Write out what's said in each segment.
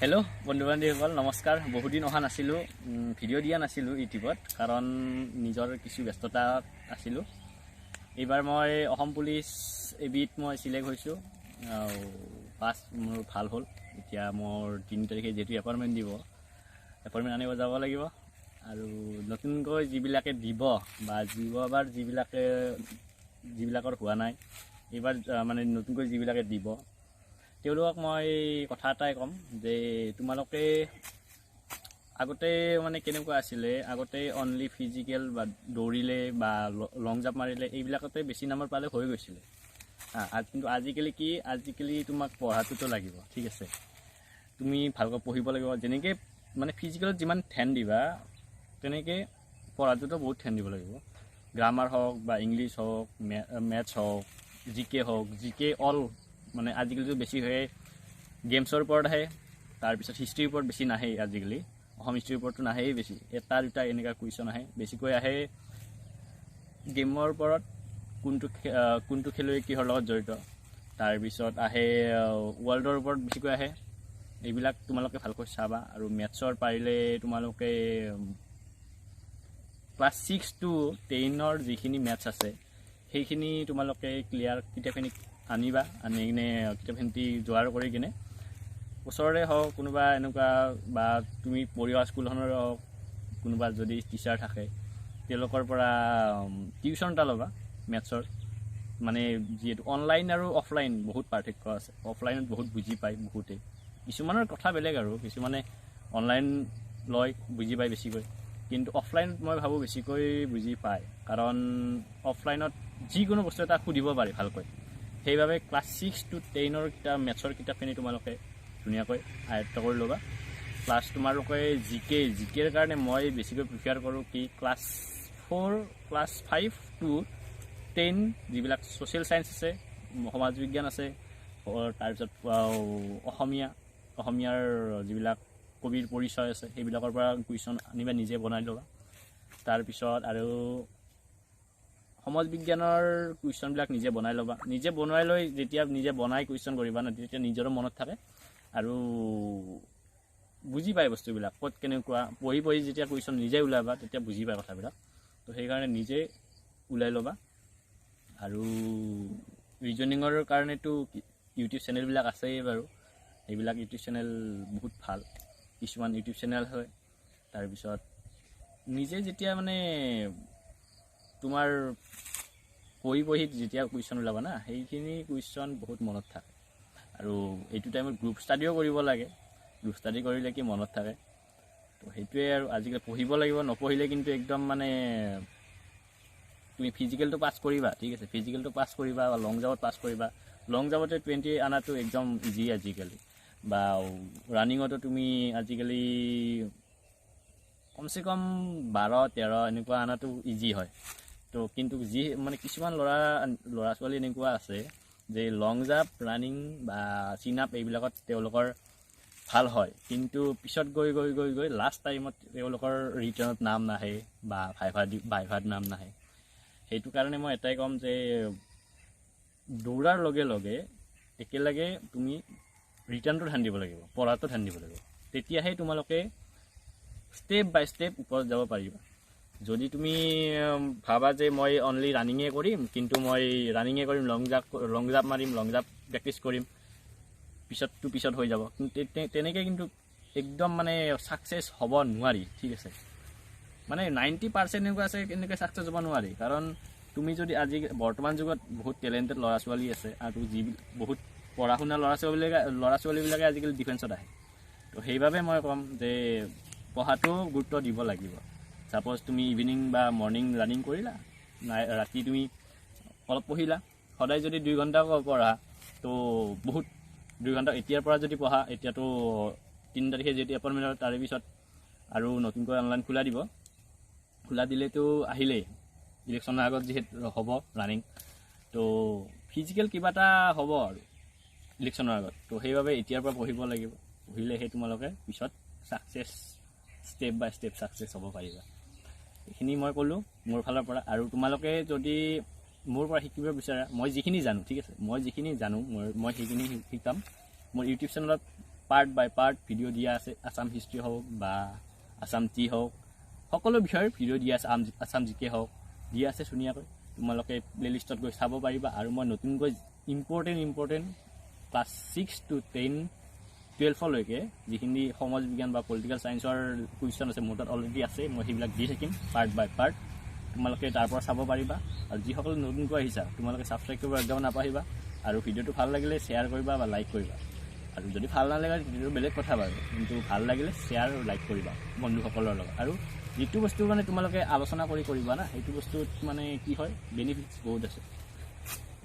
Hello বন্ধু বান্ধৱীসকল নমস্কাৰ। বহুদিন অহা নাছিলোঁ ভিডিঅ' দিয়া নাছিলোঁ ইউটিউবত কাৰণ নিজৰ কিছু ব্যস্ততাত আছিলোঁ। এইবাৰ মই অসম পুলিচ এবিধ মই চিলেক্ট হৈছোঁ আৰু পাছ মোৰ ভাল হ'ল। এতিয়া মোৰ তিনি তাৰিখে যিহেতু এপইণ্টমেণ্ট দিব এপইণ্টমেণ্ট আনিব যাব লাগিব। আৰু নতুনকৈ যিবিলাকে দিব বা যোৱাবাৰ যিবিলাকে যিবিলাকৰ হোৱা নাই এইবাৰ মানে নতুনকৈ যিবিলাকে দিব তেওঁলোকক মই কথা এটাই ক'ম যে তোমালোকে আগতে মানে কেনেকুৱা আছিলে? আগতে অনলি ফিজিকেল বা দৌৰিলে বা ল- জাম্প মাৰিলে এইবিলাকতে বেছি নম্বৰ পালে হৈ গৈছিলে। কিন্তু আজিকালি কি? আজিকালি তোমাক পঢ়াটোতো লাগিব ঠিক আছে? তুমি ভালকৈ পঢ়িব লাগিব। যেনেকৈ মানে ফিজিকেলত যিমান ধ্যান দিবা তেনেকৈ পঢ়াটোতো বহুত ধ্যান দিব লাগিব। গ্ৰামাৰ হওক বা ইংলিছ হওক মেথছ হওক জি কে হওক জি কে অল মানে আজিকালিতো বেছি হয় গেমছৰ ওপৰত আহে তাৰপিছত হিষ্ট্ৰীৰ ওপৰত বেছি নাহেই আজিকালি। অসম হিষ্ট্ৰীৰ ওপৰততো নাহেই বেছি এটা দুটা এনেকুৱা কুৱেশ্যন আহে বেছিকৈ আহে। গেমৰ ওপৰত কোনটো কোনটো খেলুৱৈ কিহৰ লগত জড়িত? তাৰপিছত আহে ৱৰ্ল্ডৰ ওপৰত বেছিকৈ আহে। এইবিলাক তোমালোকে ভালকৈ চাবা আৰু মেথছৰ পাৰিলে তোমালোকে ক্লাছ ছিক্স টু টেনৰ যিখিনি মেথছ আছে সেইখিনি তোমালোকে ক্লিয়াৰ কিতাপখিনি আনিবা আনি কিনে কিতাপখিনি যোগাৰ কৰি কিনে ওচৰৰে হওক কোনোবা এনেকুৱা বা তুমি অহা স্কুলখনৰে হওক কোনোবা যদি টিচাৰ থাকে তেওঁলোকৰ পৰা টিউশ্যন এটা ল'বা মেথছৰ মানে যিহেতু অনলাইন আৰু অফলাইন বহুত পাৰ্থক্য আছে। অফলাইনত বহুত বুজি পায় বহুতেই কিছুমানৰ কথা বেলেগ আৰু কিছুমানে অনলাইন লয় বুজি পায় বেছিকৈ। কিন্তু অফলাইনত মই ভাবোঁ বেছিকৈ বুজি পায়। কাৰণ অফলাইনত যিকোনো বস্তু এটা সুধিব পাৰি ভালকৈ। সেইবাবে ক্লাছ ছিক্স টু টেনৰ কিতাপ মেথছৰ কিতাপখিনি তোমালোকে ধুনীয়াকৈ আয়ত্ব কৰি ল'বা। প্লাছ তোমালোকে জি কে জি কেৰ কাৰণে মই বেছিকৈ প্ৰিফাৰ কৰোঁ কি class for class five to ten যিবিলাক ছ'চিয়েল ছায়েন্স আছে সমাজ বিজ্ঞান আছে তাৰপিছত অসমীয়া অসমীয়াৰ যিবিলাক কবিৰ পৰিচয় আছে সেইবিলাকৰ পৰা কুৱেশ্যন আনিবা নিজে বনাই ল'বা। তাৰপিছত আৰু সমাজ বিজ্ঞানৰ কুৱেশ্যনবিলাক নিজে বনাই ল'বা। নিজে বনাই লৈ যেতিয়া নিজে বনাই কুৱেশ্যন কৰিবা ন তেতিয়া নিজৰো মনত থাকে। আৰু বুজি পায় বস্তুবিলাক ক'ত কেনেকুৱা পঢ়ি পঢ়ি যেতিয়া কুৱেশ্যন নিজে ওলাবা তেতিয়া বুজি পায় কথাবিলাক। তো সেইকাৰণে নিজে ওলাই ল'বা। আৰু ৰিজনিঙৰ কাৰণেতো ইউটিউব চেনেলবিলাক আছেই বাৰু। সেইবিলাক ইউটিউব চেনেল বহুত ভাল। কিছুমান ইউটিউব চেনেল হয়। তাৰপিছত নিজে যেতিয়া মানে তোমাৰ পঢ়ি পঢ়ি যেতিয়া কুৱেশ্যন ওলাবা না সেইখিনি কুৱেশ্যন বহুত মনত থাকে। আৰু এইটো টাইমত গ্ৰুপ ষ্টাডিও কৰিব লাগে। গ্ৰুপ ষ্টাডি কৰিলে কি মনত থাকে? তো সেইটোৱে আৰু আজিকালি পঢ়িব লাগিব নপঢ়িলে কিন্তু একদম মানে তুমি ফিজিকেলটো পাছ কৰিবা ঠিক আছে? ফিজিকেলটো পাছ কৰিবা বা লং জাম্পত পাছ কৰিবা। লং জাম্পতে টুৱেণ্টি অনাটো একদম ইজি আজিকালি। বা ৰানিঙতো তুমি আজিকালি কমচে কম বাৰ তেৰ এনেকুৱা অনাটো ইজি হয়। তো কিন্তু যি মানে কিছুমান ল'ৰা ল'ৰা ছোৱালী এনেকুৱা আছে যে লং জাম্প ৰানিং বা চিন আপ এইবিলাকত তেওঁলোকৰ ভাল হয়। কিন্তু পিছত গৈ গৈ গৈ গৈ লাষ্ট টাইমত তেওঁলোকৰ ৰিটাৰ্ণত নাম নাহে বা ভাইভা দি ভাইভাত নাম নাহে। সেইটো কাৰণে মই এটাই ক'ম যে দৌৰাৰ লগে লগে একেলগে তুমি ৰিটাৰ্ণটো ধ্যান দিব লাগিব পঢ়াটো ধ্যান দিব লাগিব। তেতিয়াহে তোমালোকে ষ্টেপ বাই ষ্টেপ ওপৰত যাব পাৰিবা। যদি তুমি ভাবা যে মই অনলি ৰানিঙে কৰিম কিন্তু মই ৰানিঙে কৰিম লং জাম্প লং জাম্প মাৰিম লং জাম্প প্ৰেক্টিচ কৰিম পিছতটো পিছত হৈ যাব। তেনেকৈ কিন্তু একদম মানে ছাকচেছ হ'ব নোৱাৰি ঠিক আছে? মানে নাইণ্টি পাৰ্চেণ্ট এনেকুৱা আছে এনেকৈ ছাকচেছ হ'ব নোৱাৰি। কাৰণ তুমি যদি আজি বৰ্তমান যুগত বহুত টেলেণ্টেড ল'ৰা ছোৱালী আছে আৰু যি বহুত পঢ়া শুনা ল'ৰা ছোৱালীবিলাকে ল'ৰা ছোৱালীবিলাকে আজিকালি ডিফেন্সত আহে। তো সেইবাবে মই ক'ম যে পঢ়াটো গুৰুত্ব দিব লাগিব। ছাপ'জ তুমি ইভিনিং বা মৰ্ণিং ৰানিং কৰিলা নাই ৰাতি তুমি অলপ পঢ়িলা সদায় যদি দুই ঘণ্টা পঢ়া তো বহুত দুই ঘণ্টা এতিয়াৰ পৰা যদি পঢ়া এতিয়াতো তিনি তাৰিখে যদি এপইণ্টমেণ্ট তাৰে পিছত আৰু নতুনকৈ অনলাইন খোলা দিব। খোলা দিলেতো আহিলেই ইলেকশ্যনৰ আগত যিহেতু হ'ব ৰানিং তো ফিজিকেল কিবা এটা হ'ব আৰু ইলেকশ্যনৰ আগত। তো সেইবাবে এতিয়াৰ পৰা পঢ়িব লাগিব পঢ়িলেহে তোমালোকে পিছত success step by step success হ'ব পাৰিবা। এইখিনি মই ক'লোঁ মোৰ ফালৰ পৰা। আৰু তোমালোকে যদি মোৰ পৰা শিকিব বিচাৰা মই যিখিনি জানো ঠিক আছে? মই যিখিনি জানো মই মই সেইখিনি শিকাম। মোৰ ইউটিউব চেনেলত পাৰ্ট বাই পাৰ্ট ভিডিঅ' দিয়া আছে আছাম হিষ্ট্ৰী হওক বা আছাম টি হওক। সকলো বিষয়ৰ ভিডিঅ' দিয়া আছে আছাম জি কে হওক দিয়া আছে ধুনীয়াকৈ। তোমালোকে প্লে'লিষ্টত গৈ চাব পাৰিবা। আৰু মই নতুনকৈ important important class six to ten টুৱেলভলৈকে যিখিনি সমাজ বিজ্ঞান বা পলিটিকেল ছায়েন্সৰ কুৱেশ্যন আছে মোৰ তাত অলৰেডি আছে মই সেইবিলাক দি থাকিম পাৰ্ট বাই পাৰ্ট তোমালোকে তাৰ পৰা চাব পাৰিবা। আৰু যিসকলে নতুনকৈ আহিছা তোমালোকে ছাবস্ক্ৰাইব কৰিব একদম নাপাহিবা আৰু ভিডিঅ'টো ভাল লাগিলে শ্বেয়াৰ কৰিবা বা লাইক কৰিবা। আৰু যদি ভাল নালাগে ভিডিঅ'টো বেলেগ কথা বাৰু কিন্তু ভাল লাগিলে শ্বেয়াৰ আৰু লাইক কৰিবা বন্ধুসকলৰ লগত। আৰু যিটো বস্তু মানে তোমালোকে আলোচনা কৰি কৰিবা না সেইটো বস্তুত মানে কি হয় বেনিফিটছ বহুত আছে।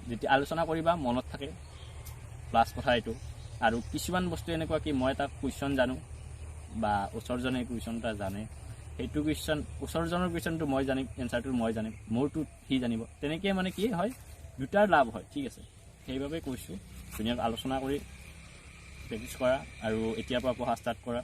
যেতিয়া আলোচনা কৰিবা মনত থাকে। প্লাছ কথা এইটো। আৰু কিছুমান বস্তু এনেকুৱা কি মই এটা কুৱেশ্যন জানো বা ওচৰজনে কুৱেশ্যন এটা জানে সেইটো কুৱেশ্যন ওচৰজনৰ কুৱেশ্যনটো মই জানিম এনচাৰটো মই জানিম মোৰটো সি জানিব। তেনেকৈ মানে কি হয় দুটাৰ লাভ হয় ঠিক আছে। সেইবাবে কৈছোঁ ধুনীয়াকৈ আলোচনা কৰি প্ৰেক্টিছ কৰা আৰু এতিয়াৰ পৰা পঢ়া ষ্টাৰ্ট কৰা।